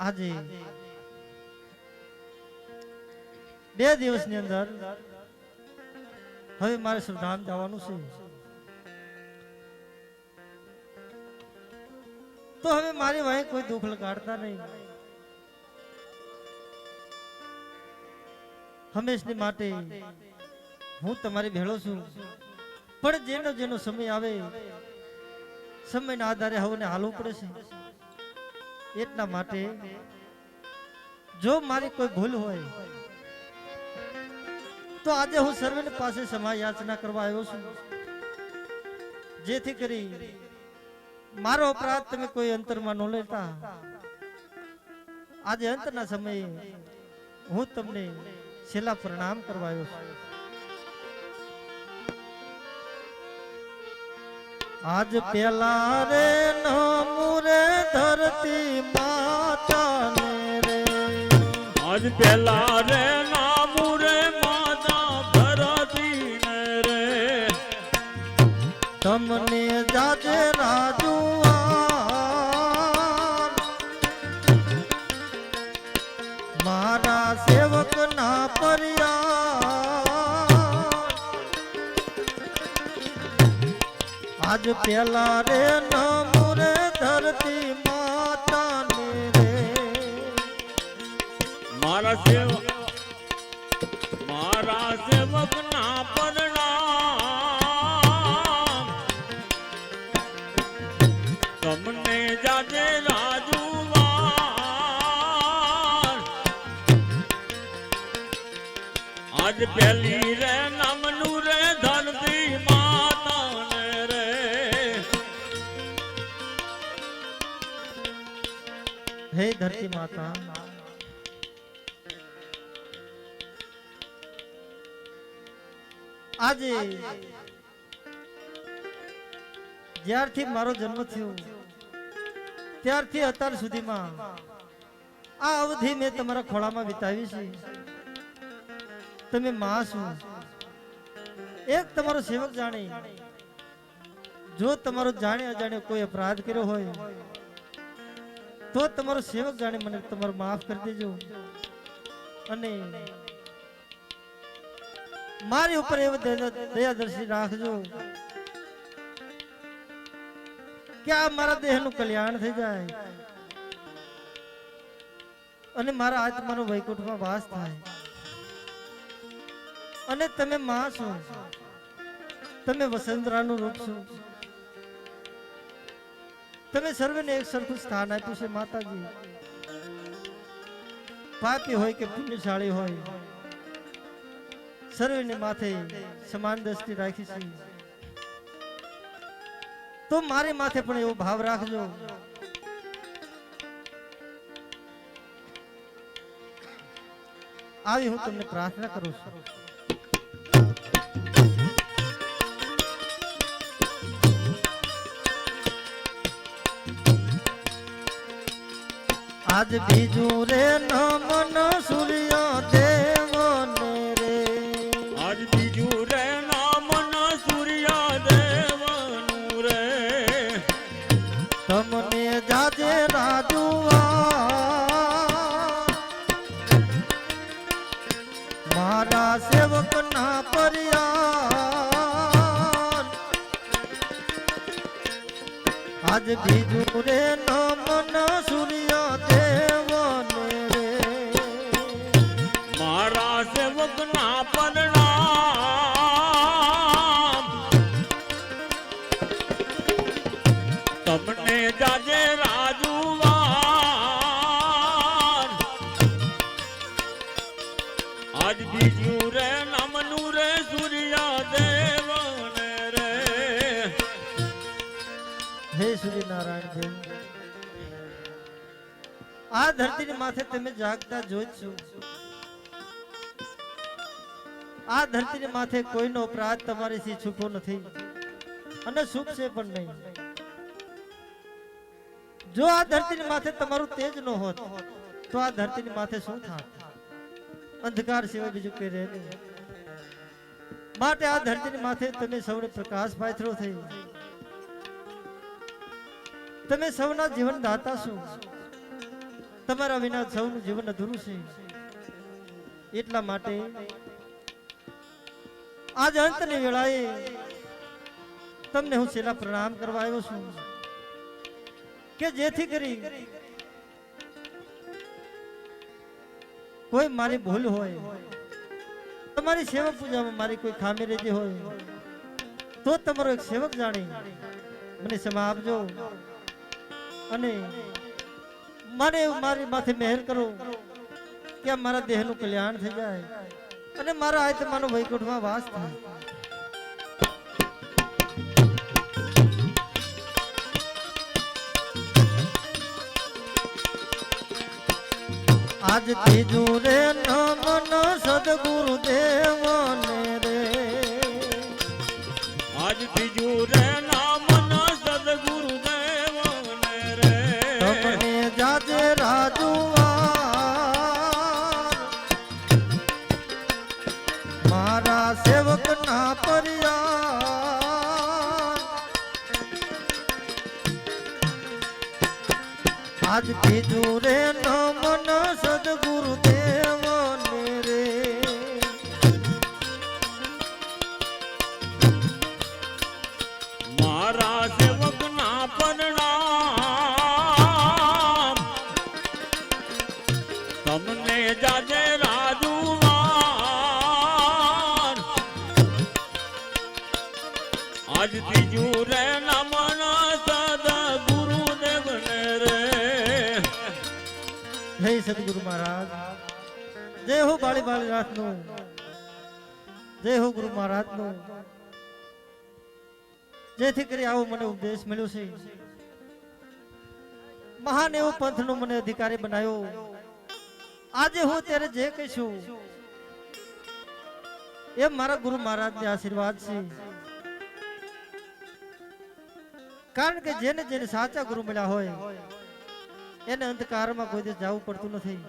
આજે બે દિવસની અંદર હવે મારે સુરધામ જવાનું છે. તો હવે મારી વાંહે કોઈ દુઃખ લગાડતા નહીં. હંમેશની માટે હું તમારી ભેળો છું. પણ જેનો જેનો સમય આવે સમયના આધારે હવે હાલવું પડે છે. એટલા માટે જો મારી કોઈ ભૂલ હોય, તો આજે હું સર્વેની પાસે સમા યાચના કરવા આવ્યો છું. જેથી કરી મારો અપરાધ તમે કોઈ અંતરમાં ન લેતા. આજે અંતના સમયે હું તમને છેલ્લા પ્રણામ કરવા આવ્યો છું. આજ પેલા રે નમુરે ધરતી માતાને રે. આજ પેલા રે પેલા રે નમુરે ધરતી માતાને રે. મારા સેવક મારા સેવક ના પરણામ. તમને જાજે રાજુવાર આજ પેલી ધરતી માતા આજે જ્યારથી મારો જન્મ થયો, ત્યારથી અત્યાર સુધીમાં આ અવધિ મેં તમારા ખોળામાં વિતાવી છે. તમે માં છો. એક તમારો સેવક જાણે, જો તમારો જાણે અજાણે કોઈ અપરાધ કર્યો હોય તો તમારો સેવક જાણે મને તમારો માફ કરી દેજો. અને મારી ઉપર એવો દયાદર્શી રાખજો કે આ મારા દેહનું કલ્યાણ થઈ જાય. અને મારા આત્માનો વૈકુંઠમાં વાસ થાય. અને તમે માં છો. તમે વસંતરાનું રૂપ છો. તમે સર્વેને એક સરખું સ્થાન આપ્યું છે, માતાજી. પાપી હોય કે પુણ્યશાળી હોય, સર્વેને માથે સમાન દ્રષ્ટિ રાખી છે. તો મારી માથે પણ એવો ભાવ રાખજો. આવી હું તમને પ્રાર્થના કરું છું. આજ બીજું રે નમન સૂર્ય દેવને રે. આજ બીજું રે નામન સૂર્યદેવનું રે. તમને જાજે રાજુઆ મારા સેવક ના પર્યા આજ બીજું રે સેવક ના પરણામ આજ બીજું રે, નામનું સૂર્યદેવ રે. હે દેવ આ ધરતીની માથે તમે જાગતા જોઈ છો. આ ધરતી માથે કોઈનો અપરાધ તમારીથી છૂપો નથી. અને છૂપશે પણ નહીં. જો આ ધરતી માથે તમારું તેજ ન હોત, તો આ ધરતી માથે શું થાત? અંધકાર સિવાય બીજું કઈ રહે માટે આ ધરતી માથે તમે સૌને પ્રકાશ પાથરો થઈ. તમે સૌના જીવન દાતા છો. તમારા વિના સૌનું જીવન અધૂરું છે. એટલા માટે આજ અંતની વેળાએ તમને હું છેલ્લા પ્રણામ કરવા આવ્યો છું. કે જેથી કરી કોઈ મારી ભૂલ હોય, તમારી સેવા પૂજામાં મારી કોઈ ખામી રહેતી હોય, તો તમારો એક સેવક જાણી. મને ક્ષમા આપજો અને મને મારી માથે મહેર કરો કે મારા દેહનું કલ્યાણ થઈ જાય. અને મારા આત્માનો વૈકુંઠમાં વાસ થાય. આજ ત્રીજું રે નમન સદગુરુ દેવને સદગુરુ મહારાજ. જય હો બાળી બાળી રાતનું. જય હો ગુરુ મહારાજનું. જેથી કરી આવો મને ઉપદેશ મળ્યો છે. મહાન એવો પંથનો મને અધિકારી બનાવ્યો આજે હું ત્યારે જે કહીશું એ મારા ગુરુ મહારાજ ને આશીર્વાદ છે. કારણ કે જેને જેને સાચા ગુરુ મળ્યા હોય એને અંધકારમાં કોઈ જવું પડતું નથી.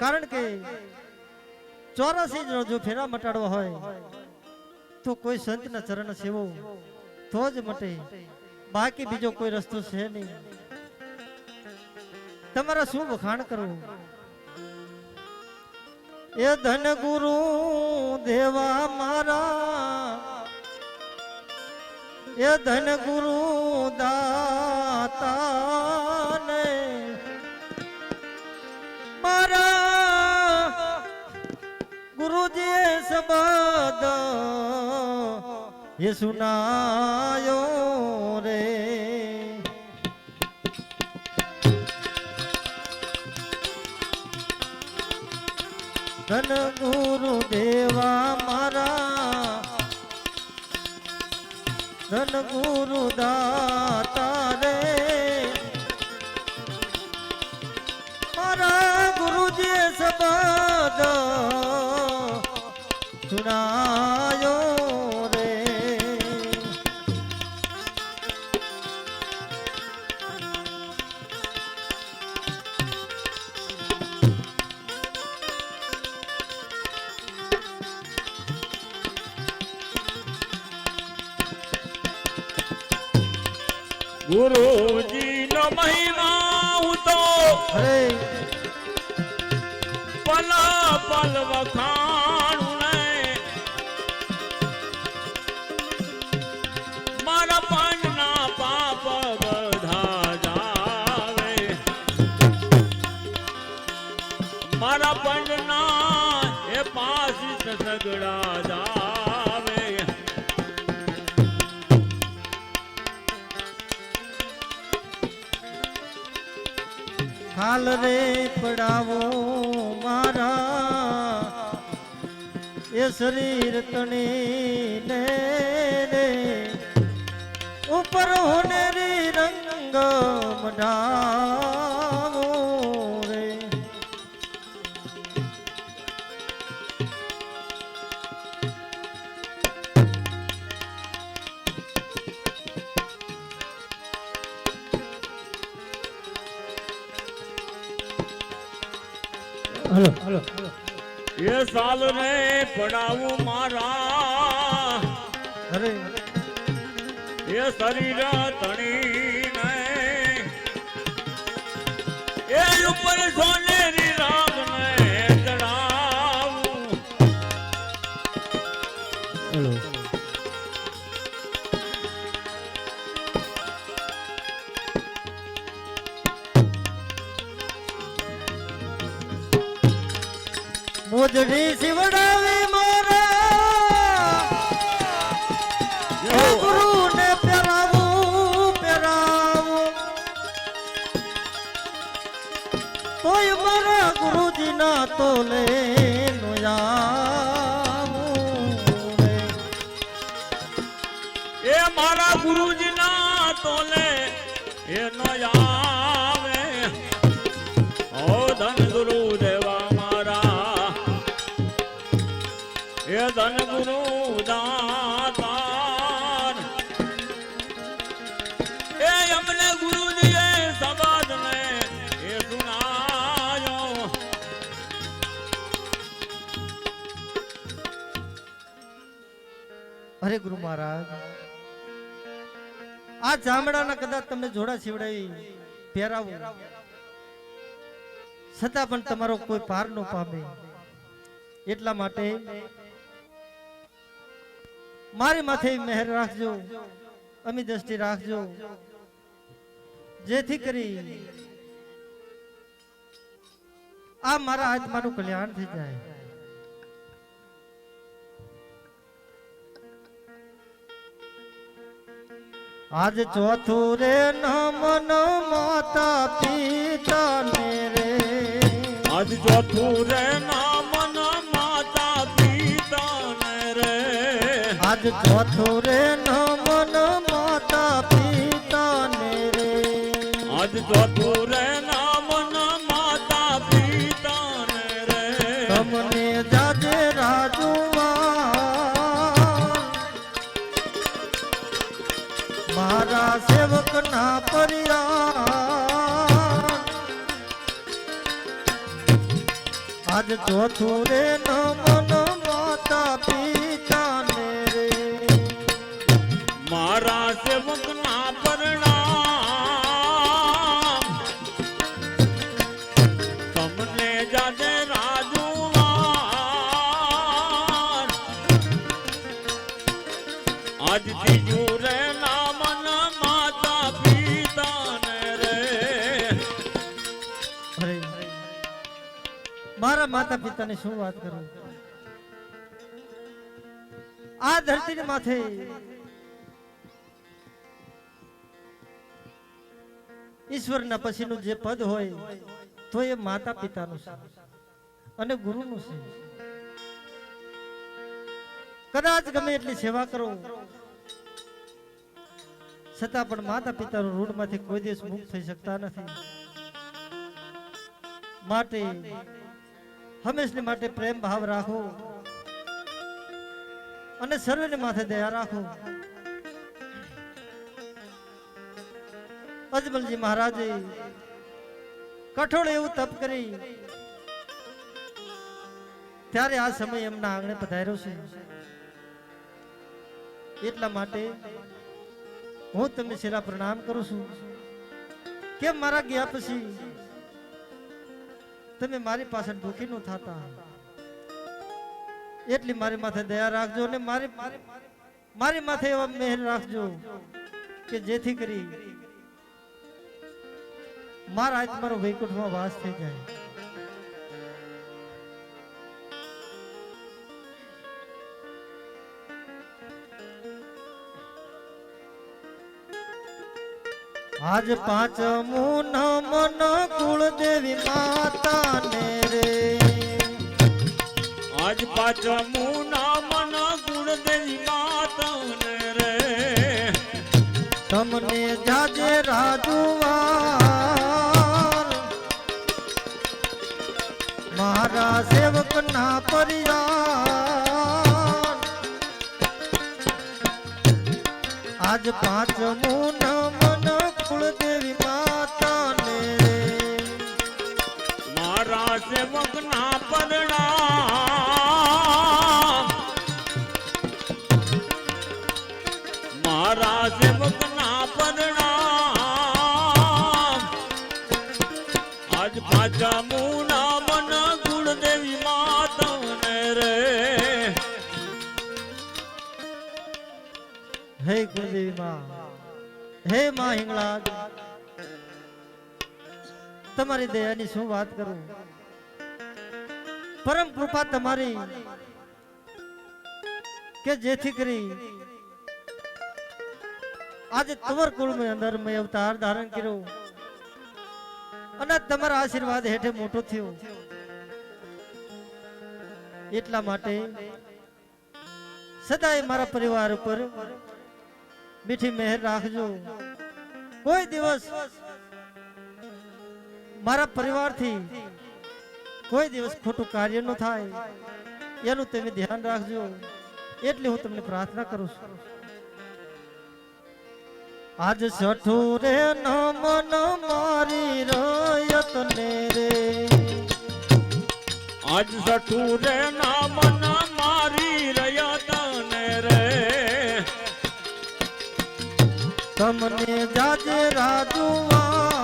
કારણ કે ચોરાસી જો ફેરા મટાડવા હોય, તો કોઈ સંતના ચરણ સેવો, તો જ મટે. બાકી બીજો કોઈ રસ્તો છે નહીં. તમારા શું વખાણ કરવું એ ધન ગુરુ દેવા મારા એ ધન ગુરુ દાતા ને મારા ગુરુજીએ શબ્દ એ સુનાયો રે. ધન ગુરુ દેવા ધન ગુરુ દાતા રે. મારા ગુરુજી સબદ સુનાયો ને મારા પણના પાપ બધા જાવે. મારા પણના એ પાસી સગડા જાવે. હાલ રે પડાવો. એ શરીર તણી ને રે ઉપર હોનેરી રંગ મઢાવો રે. હલો હલો એ સાલ રે પડાવું મારા. અરે. એ શરીર તણી એ ઉપર સોને એ મારા ગુરુજીના તોલે એ ન આવે. ઓ ધન ગુરુ દેવા મારા. એ ધન ગુરુ દાતાર. એ અમને ગુરુજીએ સમાજને એ સુનાયો ગુરુ મહારાજ આ ચામડાના કદાચ તમને જોડા સીવડાવી પહેરાવું. છતાં પણ તમારો કોઈ પાર ન પામે. એટલા માટે મારી માથે મહેર રાખજો, અમી દ્રષ્ટિ રાખજો. જેથી કરી આ મારા આત્માનું કલ્યાણ થઈ જાય. આજ ચોથું રે નમન માતા પિતા ને રે. આજ ચોથું રે નામન માતા પિતા ને રે. આજ ચોથું રે નમન માતા પિતા ને રે. આજ ચોથું રે નામન આજ ચોથું રે નમન માતા માતા પિતાની શું વાત કરું? આ ધરતીને માથે ઈશ્વરના પછીનું જે પદ હોય, તો એ માતા પિતાનું છે અને ગુરુનું છે. કદાચ ગમે એટલી સેવા કરો, છતાં પણ માતા પિતાનું ઋણમાંથી કોઈ દિવસ મુક્ત થઈ શકતા નથી. માટે હંમેશને માટે પ્રેમ ભાવ રાખો અને સર્વેને માથે દયા રાખો. અજમલજી મહારાજે કઠોળ એવું તપ કરી, ત્યારે આ સમય એમના આંગણે પધાર્યો છે. એટલા માટે હું તમને શિરા પ્રણામ કરું છું. કેમ મારા ગયા પછી તમે મારી પાછળ દુઃખી નું થતા. એટલી મારી માથે દયા રાખજો અને મારી મારી માથે એવા મહેર રાખજો કે જેથી કરી મારા આત્મારો વૈકુંઠમાં વાસ થઈ જાય. આજ પાંચમું નમન કુળદેવી માતા ને રે. આજ પાછમું કુળદેવી માતા ને રે. તમને જાજે રાજુવાર. મારા સેવક ના પરિવાર. આજ પાંચમું નમન કુળદેવી માતા ને રે મારા સેવક ના પરણામ મારા સેવક ના પરણામ આજ પાછા યમુના મન કુળદેવી માતને રે. હે કુળદેવી માં. હે માં હિંગળાજ તમારી દયાની શું વાત કરું? પરમ કૃપા તમારી કે જેથી કરી આજે તમર કુળની અંદર મેં અવતાર ધારણ કર્યો. અને તમારા આશીર્વાદ હેઠે મોટો થયો. એટલા માટે સદાય મારા પરિવાર ઉપર મીઠી મહેર રાખજો. કોઈ દિવસ મારા પરિવારથી કોઈ દિવસ ખોટું કાર્ય ન થાય. એનું તમે ધ્યાન રાખજો. એટલે હું તમને પ્રાર્થના કરું છું. આજ સઠું રે નમન મારી રયત ને રે. આજ સઠું રે નામ તમને જાજે રાજુવાર.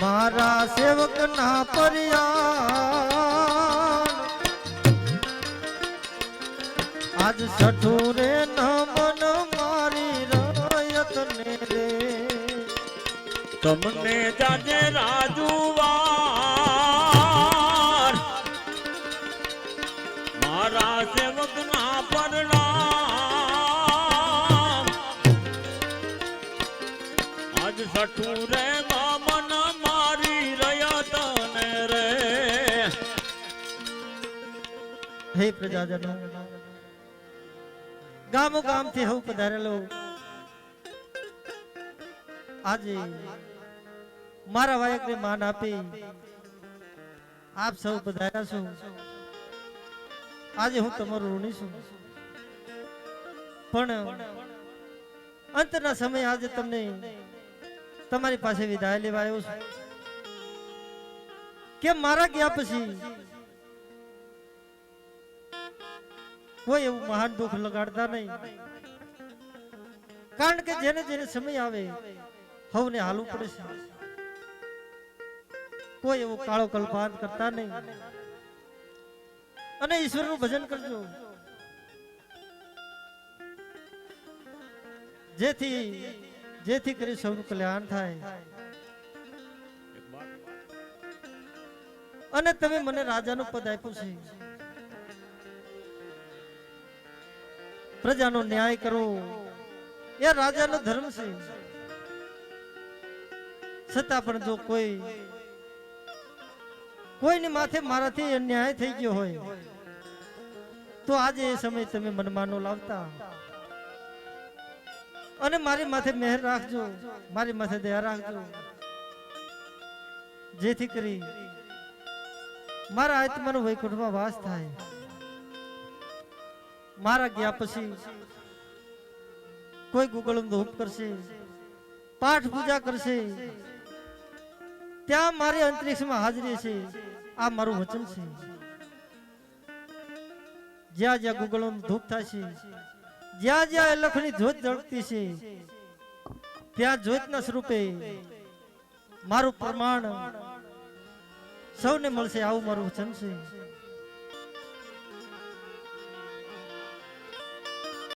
મારા સેવક ના પર્યા આજ સઠું રે નમન મારી રયત ને રે. તમને જાજે રાજુવાર. હે પ્રજાજનો. ગામો ગામથી હું પધારેલો. આજે મારા વાયકને માન આપી આપ સૌ પધાર્યા છો. આજે હું તમારું ઋણી છું. પણ અંતના સમયે આજે તમને તમારી પાસે વિદાય લેવા આવ્યો છું. કે મારા ગયા પછી કોઈ એવું મહાન દુઃખ લગાડતા નહીં. કારણ કે જેને જેને સમય આવે, હવને હાલવું પડે છે. કોઈ એવું કાળો કલ્પાન કરતા નહીં. અને ઈશ્વરનું ભજન કરજો. જેથી જેથી કરી સૌનું કલ્યાણ થાય. અને તમે મને રાજાનું પદ આપ્યું છે. પ્રજાનો ન્યાય કરવો એ રાજાનો ધર્મ છે. છતાં પણ જો કોઈ કોઈની માથે મારાથી અન્યાય થઈ ગયો હોય, તો આજે એ સમય તમે મનમાં ન લાવતા. અને મારી માથે મહેર રાખજો, મારી માથે દયા રાખજો. જેથી કરી મારા આત્માનો વૈકુંઠમાં વાસ થાય. મારા ગયા પછી કોઈ ગુગળ ધૂપ કરશે, પાઠ પૂજા કરશે, ત્યાં મારી અંતરિક્ષમાં હાજરી છે આ મારું વચન છે. જ્યાં જ્યાં ગુગળ ધૂપ થાય છે, જ્યાં જ્યાં લખની જ્યોત જળતી છે, ત્યાં જ્યોતના સ્વરૂપે મારું પ્રમાણ સૌને મળશે. આવું મારું વચન છે.